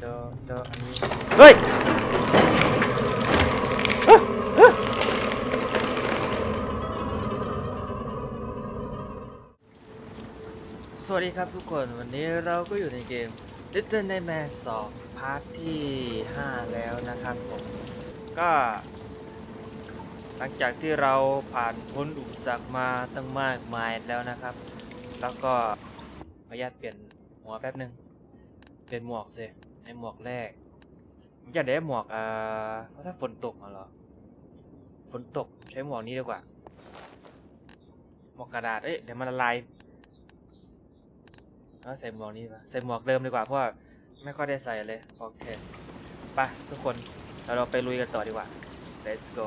เจอเจออันนี้เฮ้ยสวัสดีครับทุกคนวันนี้เราก็อยู่ในเกม Little Nightmares 2พาร์ทที่ 5 แล้วนะครับผมก็ หลังจากที่เราผ่านพ้นอุปสรรคมาตั้งมากมายแล้วนะครับ แล้วก็ขออนุญาตเปลี่ยนหัวแป๊บหนึ่งเปลี่ยนหมวกสิ ไอหมวกแรกผมอยากได้หมวกอ่าเพราะถ้าฝนตกมาเหรอฝนตกใช้หมวกนี้ดีกว่า หมวกกระดาษเอ้ยเดี๋ยวมันละลายเอาใส่หมวกนี้มาใส่หมวกเดิมดีกว่าเพราะว่าไม่ค่อยได้ใส่เลยโอเคไปทุกคนเราเราไปลุยกันต่อดีกว่า let's go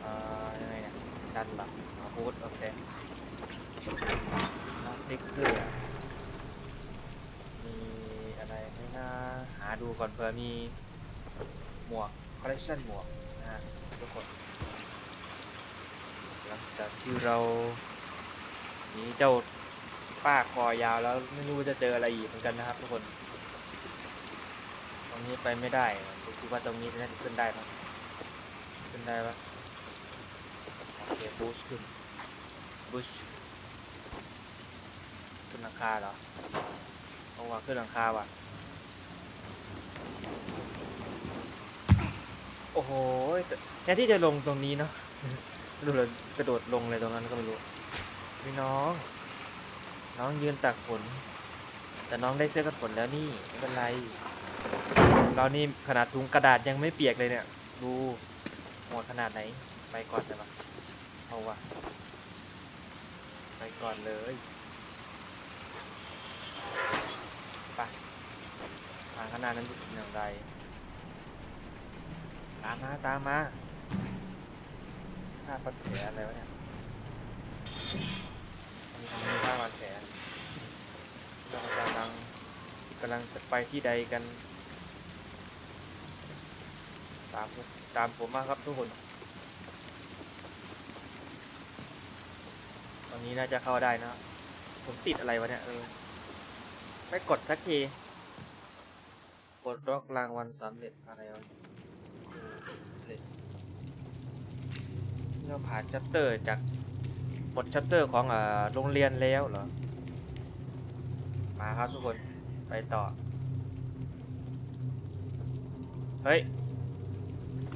เอ่อยังไงเนี่ยดันหรออาพูดโอเคซิกเสื้อ มีอะไรไม่น่าหาดูก่อนเผื่อมีหมวกคอลเลคชันหมวกนะฮะทุกคนหลังจากที่เราหนีเจ้าป้าคอยาวแล้วไม่รู้จะเจออะไรอีกเหมือนกันนะครับทุกคน ตรงนี้ไปไม่ได้ผมคิดว่าตรงนี้น่าจะขึ้นได้มั้งขึ้นได้ปะโอเคบูชขึ้นบูชขึ้นหลังคาเหรอ เอาว่าขึ้นหลังคาว่ะ โอ้โหแต่แทนที่จะลงตรงนี้เนาะดูเลยกระโดดลงเลยตรงนั้นก็ไม่รู้พี่น้อง น้องยืนตักฝน แต่น้องได้เสื้อกันฝนแล้วนี่ไม่เป็นไร เรานี่ขนาดถุงกระดาษยังไม่เปียกเลยเนี่ย ดูหมดขนาดไหน ไปก่อนเลยปะเอาวะไปก่อนเลย ไปทางขางหนาดนั้นเป็นอย่างไรตามมาตามมาผ้าปัดแผลอะไรวะเนี่ยมีมีผ้าปัดแผลเรากำลังกำลังจะไปที่ใดกัน ตามผมตามผมมาครับทุกคน ตอนนี้น่าจะเข้าได้นะ ผมติดอะไรวะเนี่ยเออ ไม่กดสักที กดล็อกรางวัลสำเร็จอะไรวะเออเสร็จเราผ่านชัปเตอร์จากบทชัปเตอร์ของโรงเรียนแล้วเหรอ มาครับทุกคนไปต่อ เฮ้ย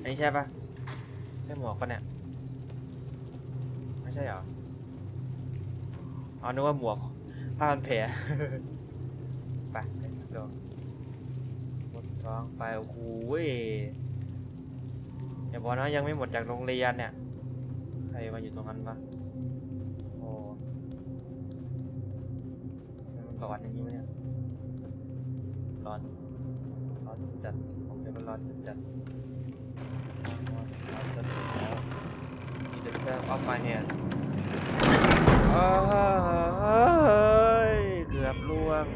อันนี้ใช่ปะใช่หมวกปะเนี่ย ไม่ใช่เหรอ อ๋อนึกว่าหมวกผ้าพันแผล let's go หมดท้องไปโอ้โหยอย่าบอกนะยังไม่หมดจากโรงเรียนเนี่ย ใครมาอยู่ตรงนั้นปะโอ้มันประวัติอย่างนี้ไหมเนี่ยร้อนร้อนจัดผมจะมันร้อนจัดจัดร้อนจัดแล้วมีเดอะแทบออฟมาเนี่ยโอ้ยเกือบล่วง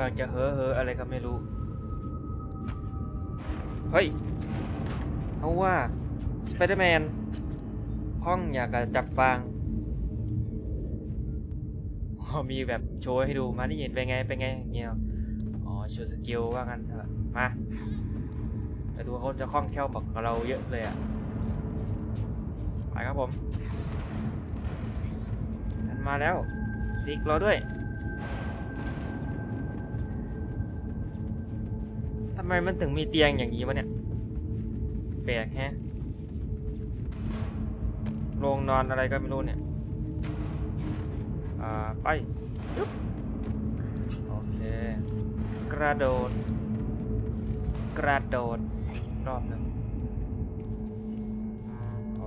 ำลังจะเฮ้อเฮ้ออะไรก็ไม่รู้ เฮ้ยเอาว่าสไปเดอร์แมนห้องอยากจะจับฟางมีแบบโชว์ให้ดูมานี่เห็นเป็นไงเป็นไงเงี้ยอ๋อโชว์สกิลว่างั้นเถอะมาแต่ดูเขาจะคล่องแคล่วกว่าเราเยอะเลยอะไปครับผมมันมาแล้วซิกรอด้วยำไมมันถึงมีเตียงอย่างนี้วะเนี่ย แปลกแฮะโรงนอนอะไรก็ไม่รู้เนี่ย อ่า ไปยุบโอเค กระโดด กระโดด รอบหนึ่งโอ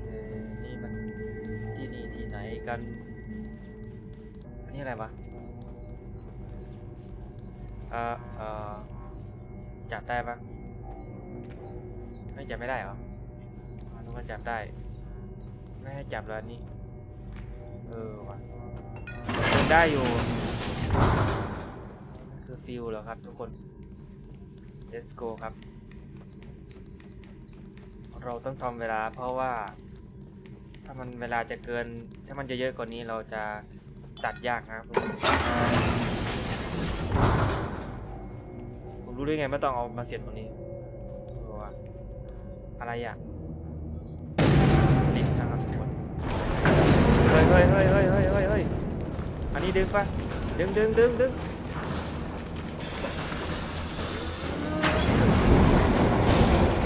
เค นี่มันที่นี่ที่ไหนกัน อันนี้อะไรวะอ่อเอ่อ จับได้ปะไม่จับไม่ได้เหรอนึกว่าจับได้ ไม่ให้จับแล้วอันนี้ เออว่ะเดินได้อยู่คือฟิลเหรอครับทุกคน let's go ครับ เราต้องทำเวลาเพราะว่า ถ้ามันเวลาจะเกิน ถ้ามันจะเยอะกว่านี้เราจะตัดยากนะครับ รู้ได้ไงไม่ต้องเอามาเสียบตรงนี้เพราะว่าอะไรอะลิงก์นะครับทุกคนเฮ้ยเฮ้ยเฮ้ยเฮ้ยเฮ้ยเฮ้ยเฮ้ยอันนี้ดึงปะดึงดึงดึงดึง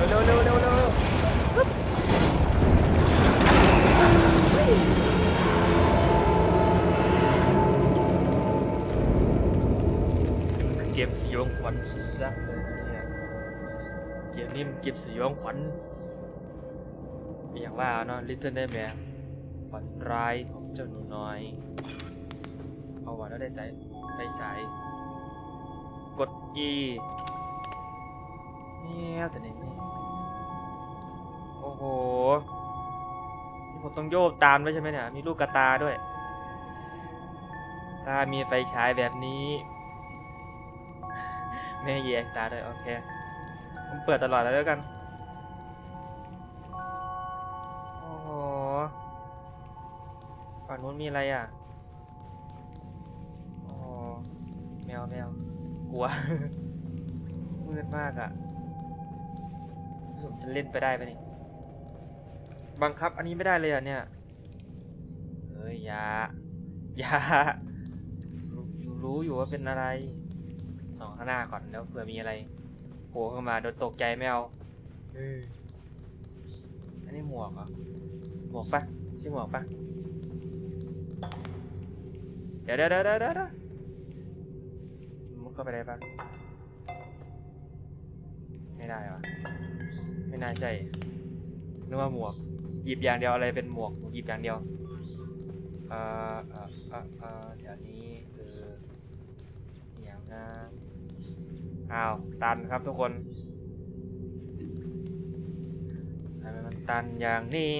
เร็วเร็วเร็ว เก็บสยองขวัญซักเลยนะเนี่ยเกมนี้มันเก็บสยองขวัญอย่างว่าเนาะ Little Nightmare ฝันร้ายของเจ้าหนูน้อย เอาวะแล้วได้สายได้สายกด E เนี่ยแต่ไหนนี่โอ้โหนี่ผมต้องโยกตามด้วยใช่ไหมเนี่ย มีลูกกระตาด้วย ถ้ามีไฟฉายแบบนี้ ไม่ให้แยงตาด้วยโอเค ผมเปิดตลอดเลยแล้วกัน โอ้โหฝั่งนู้นมีอะไรอะ โอ้แมวแมวกลัว มืดมากอะผมจะเล่นไปได้ปะนี่ บังคับอันนี้ไม่ได้เลยอะเนี่ย เฮ้ยยาอย่ารู้รู้อยู่ว่าเป็นอะไร สองข้างหน้าก่อนแล้วเผื่อมีอะไรโผล่เข้ามาโดนตกใจไม่เอาเอออันนี้หมวกเหรอหมวกปะใช่หมวกปะเดี๋ยวเดี๋ยวเดี๋ยวเดี๋ยวเดี๋ยวมุดเข้าไปได้ปะไม่ได้วะไม่น่าใช่นึกว่าหมวก หยิบอย่างเดียวอะไรเป็นหมวกหยิบอย่างเดียวเอ่อเอ่อเอ่อเอ่อเดี๋ยวนี้คืออย่าง นะอ้าวตันครับทุกคนทำไมมันตันอย่างนี้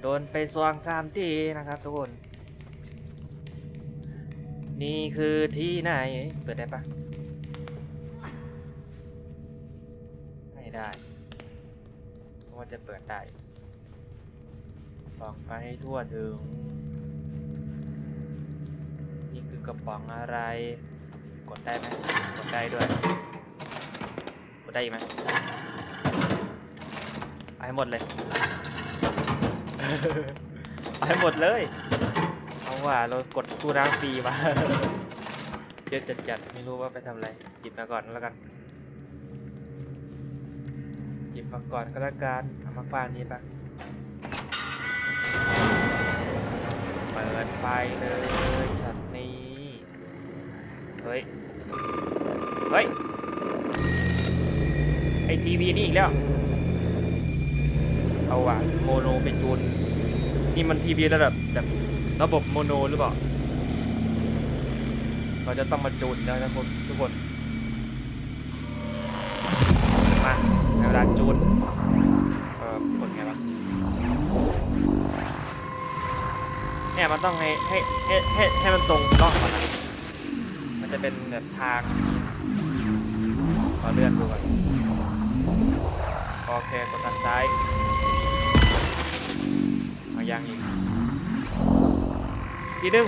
โดนไปสวงสามทีนะครับทุกคน นี่คือที่ไหน เปิดได้ปะไม่ได้เพราะว่าจะเปิดได้ส่องไปทั่วถึง กระป๋องอะไร กดได้ไหมกดได้ด้วย กดได้อีกไหมเอาให้หมดเลยเอาให้หมดเลยเอาว่าเรากดตู้ร้างฟรีมาเยอะจัดๆไม่รู้ว่าไปทำอะไรหยิบมาก่อนแล้วกันหยิบมาก่อนก็แล้วกันเอามาฟาดนี้ปะเปิดไฟเลยช็อตนี้ เฮ้ย เฮ้ย ไอทีวีนี่อีกแล้ว เอาว่ะโมโนไปจูน นี่มันทีวีระดับแบบระบบโมโนหรือเปล่า เราจะต้องมาจูนแล้วนะทุกคนทุกคน มาในเวลาจูน เอ่อกดไงวะเนี่ยมันต้องให้ให้ให้ให้ให้มันตรงกล้องก่อนนะมัน จะเป็นแบบทางนี้ขอเลื่อนดูก่อนโอเคกดทางซ้ายเอายังอีกทีนึง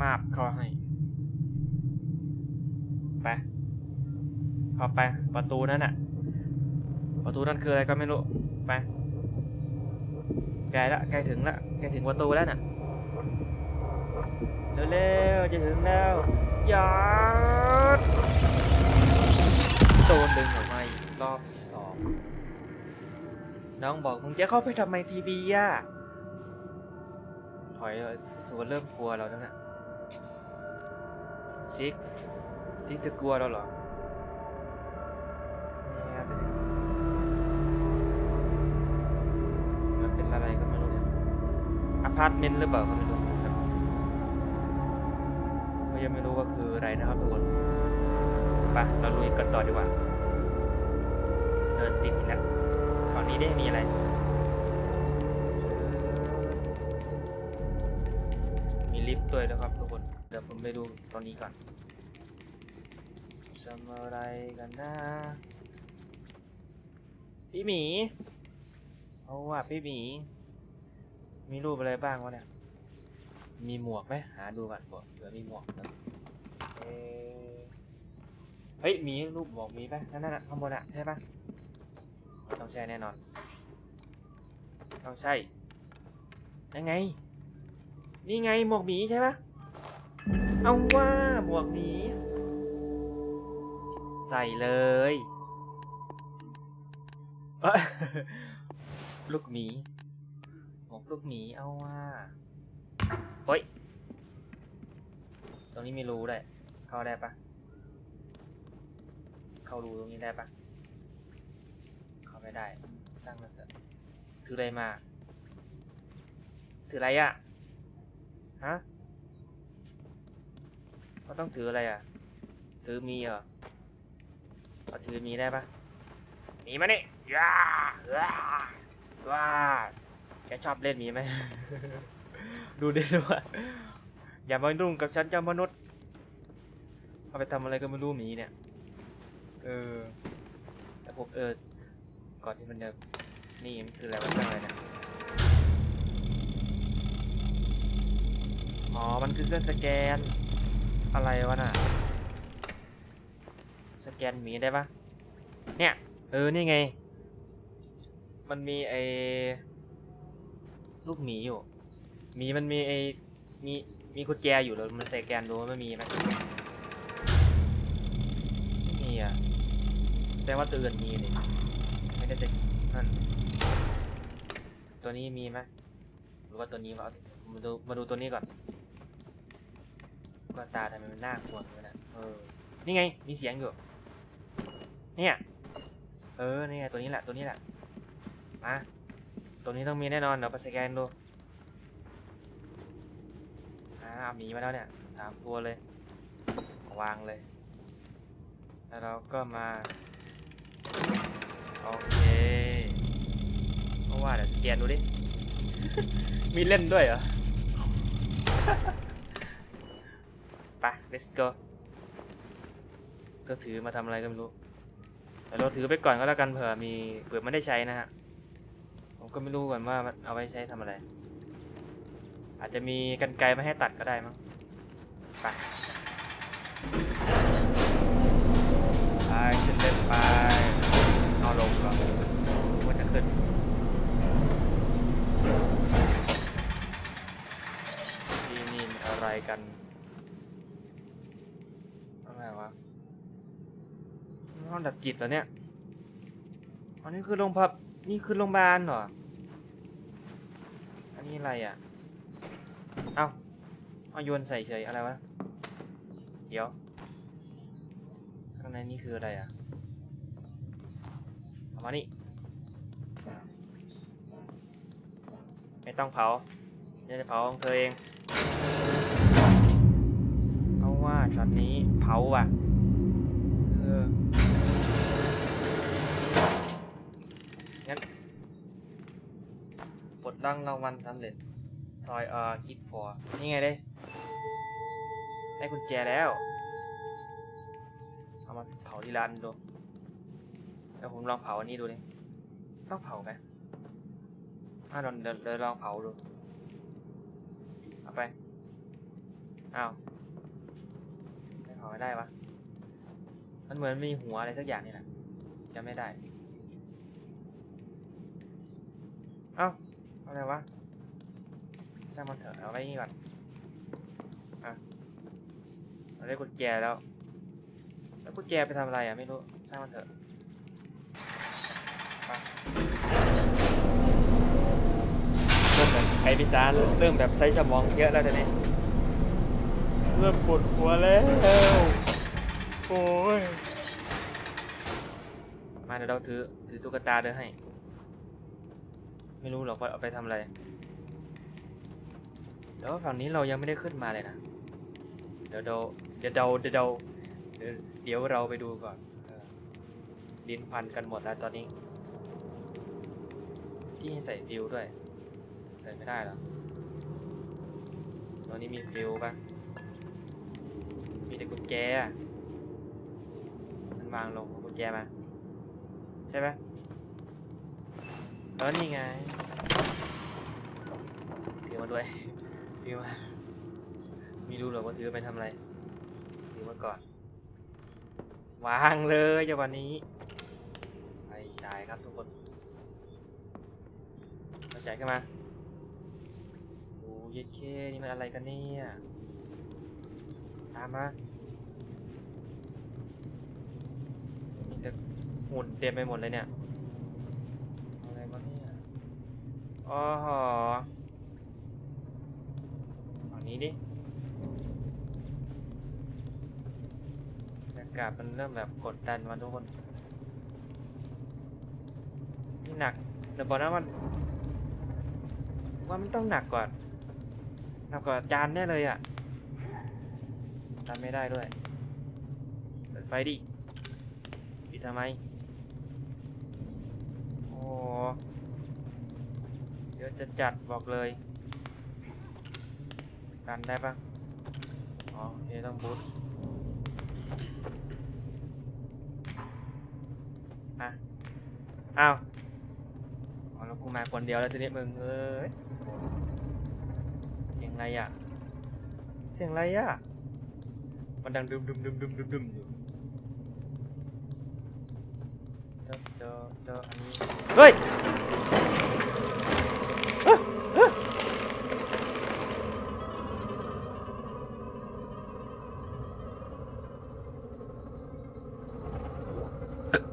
มาบเข้าให้ไปเข้าไปประตูนั่นน่ะ ประตูนั่นคืออะไรก็ไม่รู้ไปใกล้ละใกล้ถึงละใกล้ถึงประตูแล้วน่ะ เร็วๆจะถึงแล้วยาดโดนดึงออกมาอีกรอบที่สองน้องบอกมึงจะเข้าไปทำไมทีวีอะถอยส่วนเริ่มกลัวเราแล้วน่ะซิกซิกจะกลัวเราเหรอเนี่ยมันเป็นอะไรก็ไม่รู้เนี่ยอพาร์ตเมนต์หรือเปล่าก็ไม่รู้ ไม่รู้ว่าคืออะไรนะครับทุกคนไปเราลุยกันต่อดีกว่า เดินติดอีกแล้วฝั่งนี้ได้มีอะไรมีลิฟต์ด้วยนะครับทุกคน เดี๋ยวผมไปดูตอนนี้ก่อนทำอะไรกันนะพี่หมีเอาว่ะพี่หมี มีรูปอะไรบ้างวะเนี่ย มีหมวกไหมหาดูก่อนหมวกเผื่อมีหมวกนะเอ๊ะเฮ้ย มีรูปหมวกมีปะนั่นน่ะข้างบนอะใช่ปะต้องใช่แน่นอนต้องใช่ยังไง นี่ไงหมวกหมีใช่ปะเอาว่าหมวกหมีใส่เลยลูกหมีหมวกลูกหมีเอาว่า เฮ้ย ตรงนี้มีรูด้วย เข้าได้ปะเข้ารูตรงนี้ได้ปะเข้าไม่ได้ตั้งมันเถอะถืออะไรมา ถืออะไรอะฮะเขาต้องถืออะไรอะถือมีเหรอเอาถือมีได้ปะมีมานี่ย่าว้าว้าแกชอบเล่นมีไหม ดูดิว่าอย่ามาดุ่งกับฉันเจ้ามนุษย์เอาไปทำอะไรก็ไม่รู้หมีเนี่ย เออ แต่ผมเออ ก่อนที่มันจะนี่มันคืออะไรวะตั้งอะไรเนี่ยอ๋อ มันคือเครื่องสแกน อะไรวะน่ะ สแกนหมีได้ปะเนี่ย เออ นี่ไง มันมีไอ้ลูกหมีอยู่ มีมันมีไอ้มีมีกุญแจอยู่แล้วมันสแกนดูว่ามันมีไหมไม่มีอะแต่ว่าตัวอื่นมีนี่ไม่ได้จะนั่นตัวนี้มีไหมหรือว่าตัวนี้วะมาดูมาดูตัวนี้ก่อนว่าตาทำไมมันน่ากลัวอย่างนั้นนะเออนี่ไงมีเสียงอยู่เนี่ยเออนี่ไงตัวนี้แหละตัวนี้แหละมาตัวนี้ต้องมีแน่นอนเดี๋ยวไปสแกนดู มีมาแล้วเนี่ยสามตัวเลย วางเลย แล้วเราก็มา โอเคเพราะว่าเดี๋ยวสแกนดูดิ มีเล่นด้วยเหรอ ไป let's go ก็ถือมาทำอะไรก็ไม่รู้ แต่เราถือไปก่อนก็แล้วกันเผื่อมีเผื่อไม่ได้ใช้นะฮะ ผมก็ไม่รู้ก่อนว่ามันเอาไว้ใช้ทำอะไร อาจจะมีกันไกรมาให้ตัดก็ได้มั้งไปไปขึ้นเล่นไปเอาลงก่อนว่าจะขึ้นที่นี่มันอะไรกันอะไรวะห้องดับจิตเหรอเนี่ยอันนี้คือโรงพับนี่คือโรงพยาบาลเหรอ อันนี้อะไรอะ เอ้าเอาโยนใส่เฉยอะไรวะ เดี๋ยว ข้างในนี่คืออะไรอะเอามานี่ ไม่ต้องเผาเดี๋ยวจะเผาของเธอเองเอาว่าช็อตนี้เผาว่ะเอองั้นปลดดังรางวัลสำเร็จ ซอยเอ่อคิดฟอร์นี่ไงเด้ได้กุญแจแล้ว เอามาเผาที่ร้านดูแล้วผมลองเผาอันนี้ดูดิต้องเผาไหมถ้าลองเดี๋ยวเดี๋ยวลองเผาดู เอาไป อ้าวไม่เผาไม่ได้วะมันเหมือนมีหัวอะไรสักอย่างนี่แหละจำไม่ได้ เอ้าอะไรวะางมันเถอะเอาไว้นี่ก่อนอะเราได้กุญแจแล้ว แล้วกุญแจไปทำอะไรอะไม่รู้ช่างมันเถอะเริ่มแบบไอพิซานเริ่มแบบใช้สมองเยอะแล้วทีนี้เริ่มปวดหัวแล้วโอ้ยมาเดี๋ยวเราถือถือตุ๊กตาเดินให้ ไม่รู้หรอกว่าเอาไปทำอะไร แต่ว่าฝั่งนี้เรายังไม่ได้ขึ้นมาเลยนะ เดี๋ยวเราเดี๋ยวเราเดี๋ยวเราเดี๋ยวเราไปดูก่อนลิ้นพันกันหมดแล้วตอนนี้ ที่ใส่ฟิวด้วย ใส่ไม่ได้หรอตอนนี้มีฟิวปะมีแต่กุญแจมันวางลงกุญแจมา ใช่ไหมเออนี่ไงมาด้วย ถือมาม่รู้หรอว่าถือไปทำอะไรถือมาก่อน วางเลยจังวันนี้ไฟฉายครับทุกคนไฟฉายขึ้นมาโอ้ยเคนี่มันอะไรกันเนี่ยตามมามีแต่หุ่นเต็มไปหมดเลยเนี่ยอะไรวะเนี่ยอ๋อหฝั่ง นี้ดิบรรยากาศมันเริ่มแบบกดดันมาทุกคนนี่หนักเดี๋ยวบอกนะมันว่ามันต้องหนักกว่าหนักกว่าจานแน่เลยอะทำไม่ได้ด้วยเปิดไฟดิปิดทำไมโอ้เดี๋ยวจะจัดบอกเลย กันได้ปะอ๋อโอเคต้องบูทอะอ้าวอ๋อแล้วกูมาคนเดียวแล้วทีนี้มึงเอ้ยเสียงอะไรอะ เสียงอะไรอะ มันดังดึมดึมดึมดึมดึมดึมอยู่เจอเจอเจออันนี้ เฮ้ย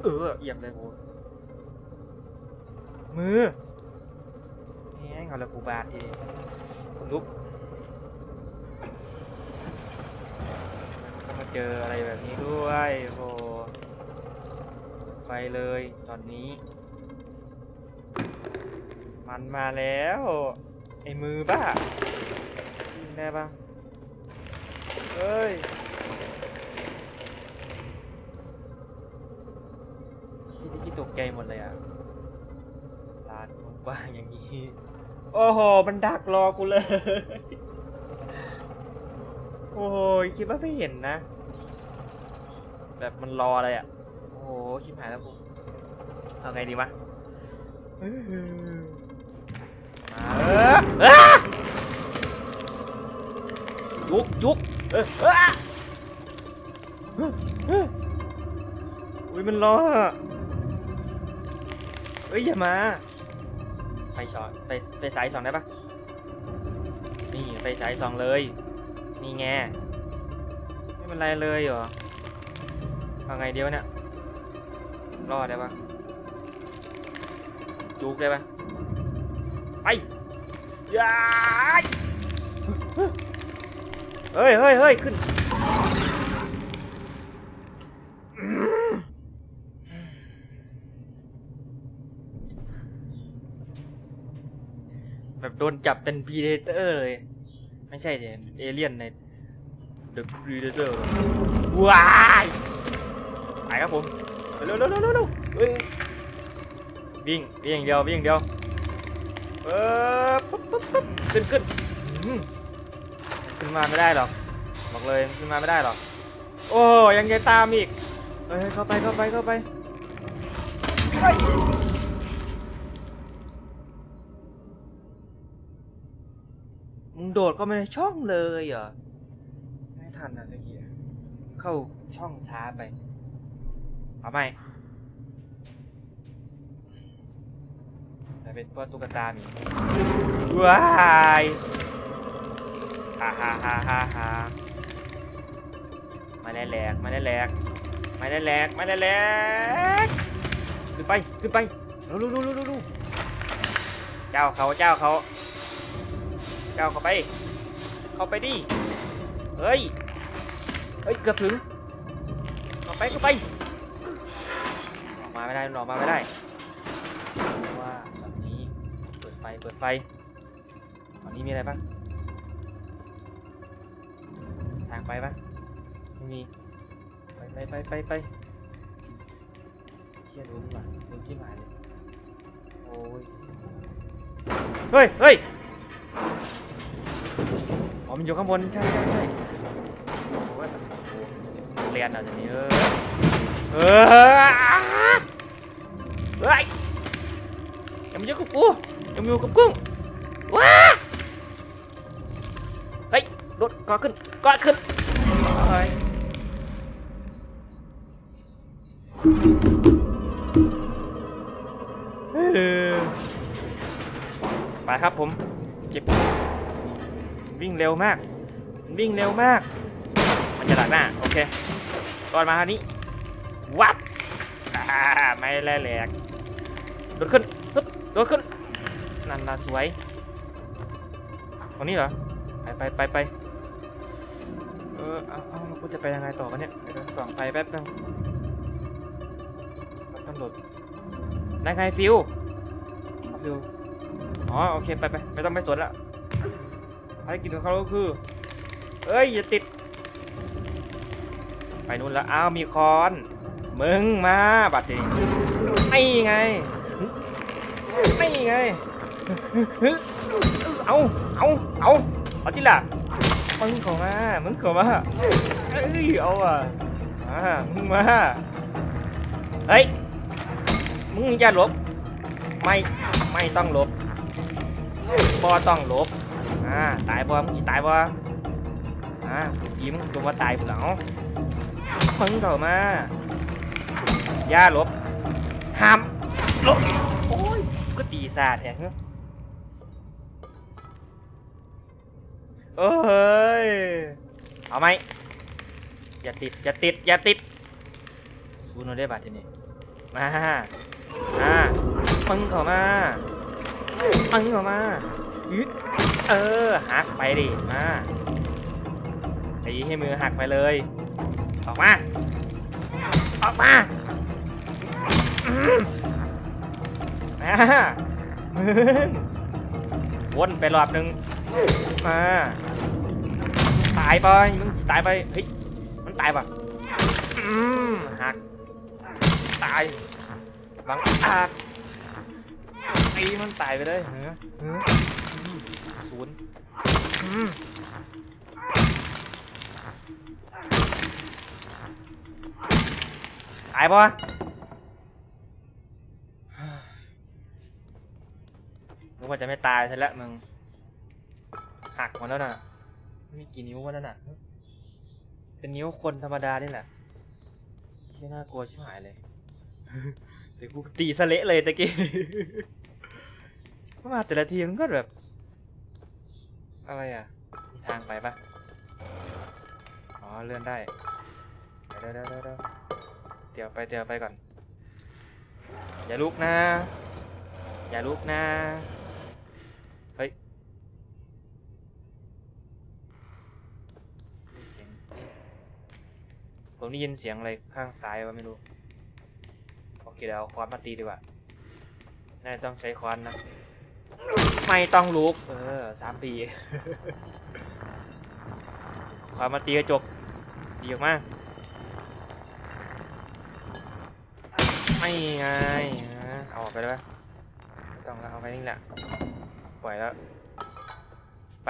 เออเหยียบเลยกูมือแหงเอาละกูบาดเองลุกก็มาเจออะไรแบบนี้ด้วยโอ้โหไฟเลยตอนนี้ มันมาแล้ว ไอ้มือบ้าได้ปะเอ้ยพี่ที่พี่ต กใจหมดเลยอะลานกว้างๆอย่างนี้ โอ้โห มันดักรอกูเลย โอ้โหคิดว่าไม่เห็นนะ แบบมันรออะไรอะ โอ้โหชิบหายแล้วกูเอาไงดีวะเออมาเออเอ้อยุกยุกเออเออเออเอออุ้ยมันรออะ เอ้ยอย่ามา ไปช็อตไปไปสายสองได้ปะนี่ไปสายสองเลย นี่ไงไม่เป็นไรเลยเหรอเอาไงเดียวเนี่ยรอดได้ปะจุกได้ปะไปยายเฮ้ยเฮ้ยเฮ้ยขึ้น แบบโดนจับเป็นพีเดเตอร์เลย ไม่ใช่สิเอเลี่ยนใน The Predator ว้ายไปครับผมเร็วเร็วเร็วเร็วเร็วเฮ้ยวิ่งวิ่งเดียววิ่งเดียวเออปุ๊บปุ๊บปุ๊บขึ้นขึ้นขึ้นมาไม่ได้หรอกบอกเลยขึ้นมาไม่ได้หรอกโอ้ยังจะตามอีกเฮ้ยเข้าไปเข้าไปเข้าไป โดดเข้ามาในช่องเลยเหรอ ไม่ทันนะตะกี้อะเข้าช่องช้าไป เอาไหมจะเป็นตัวตุ๊กตาหมีว้ายฮ่าฮ่าฮ่าฮ่าฮ่ามาได้แหลกมาได้แหลกมาได้แหลกมาได้แหลกขึ้นไปขึ้นไปลูลูลูลูลูเจ้าเขาเจ้าเขา เจ้าเข้าไป เข้าไปดิ เฮ้ย เฮ้ย เกือบถึงเข้าไปเข้าไป ออกมาไม่ได้ออกมาไม่ได้เพราะว่าแบบนี้เปิดไฟ เปิดไฟตอนนี้มีอะไรบ้าง ทางไปปะไม่มี ไปไปไปไปไปเชี่ยรู้ดีกว่ารู้ที่หมายเลยโอ้ย เฮ้ยเฮ้ย อ๋อมันอยู่ข้างบน ใช่ใช่ใช่เรียนเราจะนี้เออเออเฮ้ยยังมีอยู่กับกูยังมีอยู่กับกูว้าเฮ้ยรถก่อขึ้นก่อขึ้น เร็วมากวิ่งเร็วมาก มันจะดักหน้า โอเคก่อนมาทางนี้วับไม่แลแหลกโดดขึ้นปึ๊บโดดขึ้น นั่นน่ะสวยตรงนี้เหรอ ไปไปไปไปเออ เอาเอากูจะไปยังไงต่อวะเนี่ยเดี๋ยส่องไฟแป๊บนึงต้องโดดได้ไงฟิว ฟิว อ๋อ โอเค ไปไปไม่ต้องไปสวนละารกิจของเขาก็คือ เอ้ย อย่าติด ไปนู่นแล้ว อ้าว มีคอน มึงมาบัดนี้ไม่ไงไม่ไง เอา เอา เอาเอาที่ะ มึงเข้ามา มึงเข้ามา เอ้ย เอาอะมามึงมา เฮ้ย มึงอย่าหลบ ไม่ ไม่ต้องหลบบ่ต้องหลบ อ่าตายบ่มึงสิตายบ่อ่ายิ้มงตัวว่าตายผู้หลังมึงเข้ามาย่าลบห้ามลบโอ้ยก็ตีซาดแท้เนอะเอ้ยเอาไหมอย่าติดอย่าติดอย่าติดซูนได้บาดทีนี้มามามึงเข้ามามึงเข้ามายึด เออหักไปดิมาตีให้มือหักไปเลย ออกมา ออกมาอืมมามึงวนไปรอบหนึ่งมาตายไปมึงตายไปเฮ้ยมันตายปะหักตายบังอาจตีมันตายไปเลยเฮ้อเฮ้อศูนย์อืม ตายปะนึกว่าจะไม่ตายซะแล้วมึง หักหมดแล้วน่ะ มีกี่นิ้ววะนั่นน่ะ เป็นนิ้วคนธรรมดานี่แหละ ไม่น่ากลัวชิบหายเลย เดี๋ยวกูตีสะเละเลยตะกี้ มาแต่ละทีมันก็แบบ อะไรอะมีทางไปปะอ๋อ เลื่อนได้ เดี๋ยวเดี๋ยวเดี๋ยวเดี๋ยวไปเดี๋ยวไปก่อน อย่าลุกนะ อย่าลุกนะ เฮ้ยผมได้ยินเสียงอะไรข้างซ้ายวะไม่รู้ โอเคเดี๋ยวเอาค้อนมาตีดีกว่า น่าจะต้องใช้ค้อนนะ ไม่ต้องลุก เออสามปีค้อนมาตีกระจกดีออกมาไม่ไงอะเอาออกไปได้ปะไม่ต้องแล้วเอาไปนี่แหละ ปล่อยแล้วไป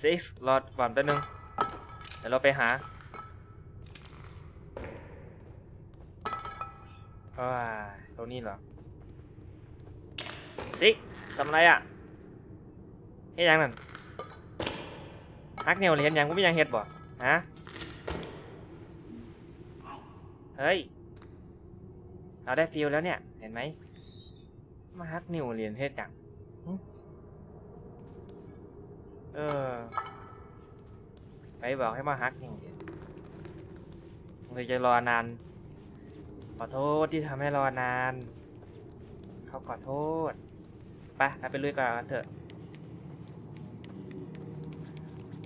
six รอดก่อนแป๊บนึง เดี๋ยวเราไปหาอ่าตรงนี้เหรอ ซิทำไรอะเฮ็ดยังนั่นฮักเนวเลยเห็นยังกูไม่ยังเฮ็ดบ่ฮะเฮ้ยเราได้ฟิลแล้วเนี่ย เห็นไหมมาฮักนิวเรียนเฮ็ดหยังเออไปบอกให้มาฮักนิวเรียนเลยจะรอนาน ขอโทษที่ทำให้รอนาน เขาขอโทษ ไปเราไปลุยกันเถอะ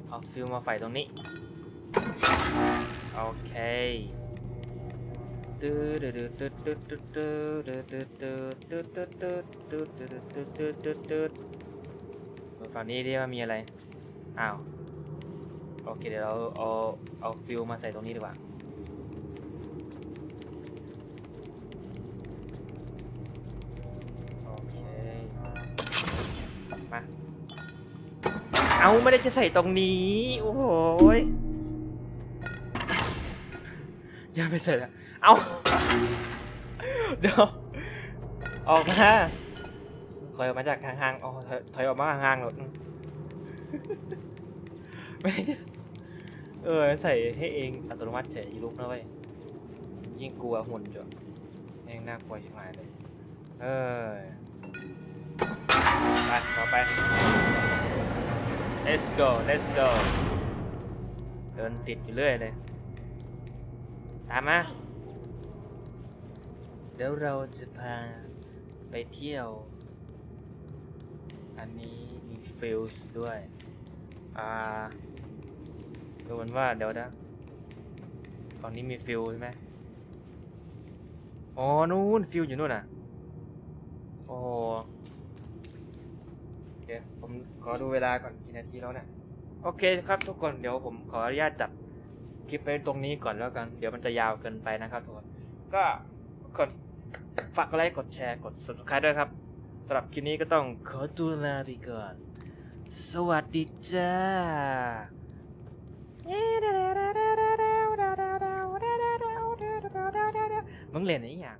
เอาฟิลมาใส่ตรงนี้ โอเคตึ๊ดตึ๊ดตึ๊ดตึ๊ดตึ๊ดตึ๊ดตึ๊ดตึ๊ดตึ๊ดตึ๊ดตึ๊ดตึ๊ดตึ๊ดตึ๊ดตึ๊ดตึ๊ดตึ๊ดดูฝั่งนี้ดิว่ามีอะไร อ้าว โอเคเดี๋ยวเราเอาเอาฟิลมาใส่ตรงนี้ดีกว่า เอาไม่ได้จะใส่ตรงนี้ โอ้โหยอย่าไปใส่ละเอาเดี๋ยว ออกมาถอยออกมาจากห่างๆอ๋อถอยถอยออกมาห่างๆหรอไม่ได้เออใส่ให้เองอัตโนมัติเฉยอีลุกนะเว้ยยิ่งกลัวหุ่นจ้ะยังน่ากลัวชิบหายเลย เออ ไปต่อไป let's go let's go เดินติดอยู่เรื่อยเลย ตามมาเดี๋ยวเราจะพาไปเที่ยว อันนี้มีฟิลส์ด้วย อ่าดูเหมือนว่าเดี๋ยวนะฝั่งนี้มีฟิลใช่ไหมอ๋อ นู่นฟิลอยู่นู่นอะ โอ้ ดี๋ยวผมขอดูเวลาก่อนกี่นาทีแล้วเนี่ยโอเคครับทุกคนเดี๋ยวผมขออนุญาตจัดคลิปไว้ตรงนี้ก่อนแล้วกัน เดี๋ยวมันจะยาวเกินไปนะครับทุกคนก็ทุกดฝากไลค์กดแชร์กด subscribe ด้วยครับสำหรับคลิปนี้ก็ต้องขอตัวลาไปก่อน สวัสดีจ้ามึงเล่นไอ้อย่าง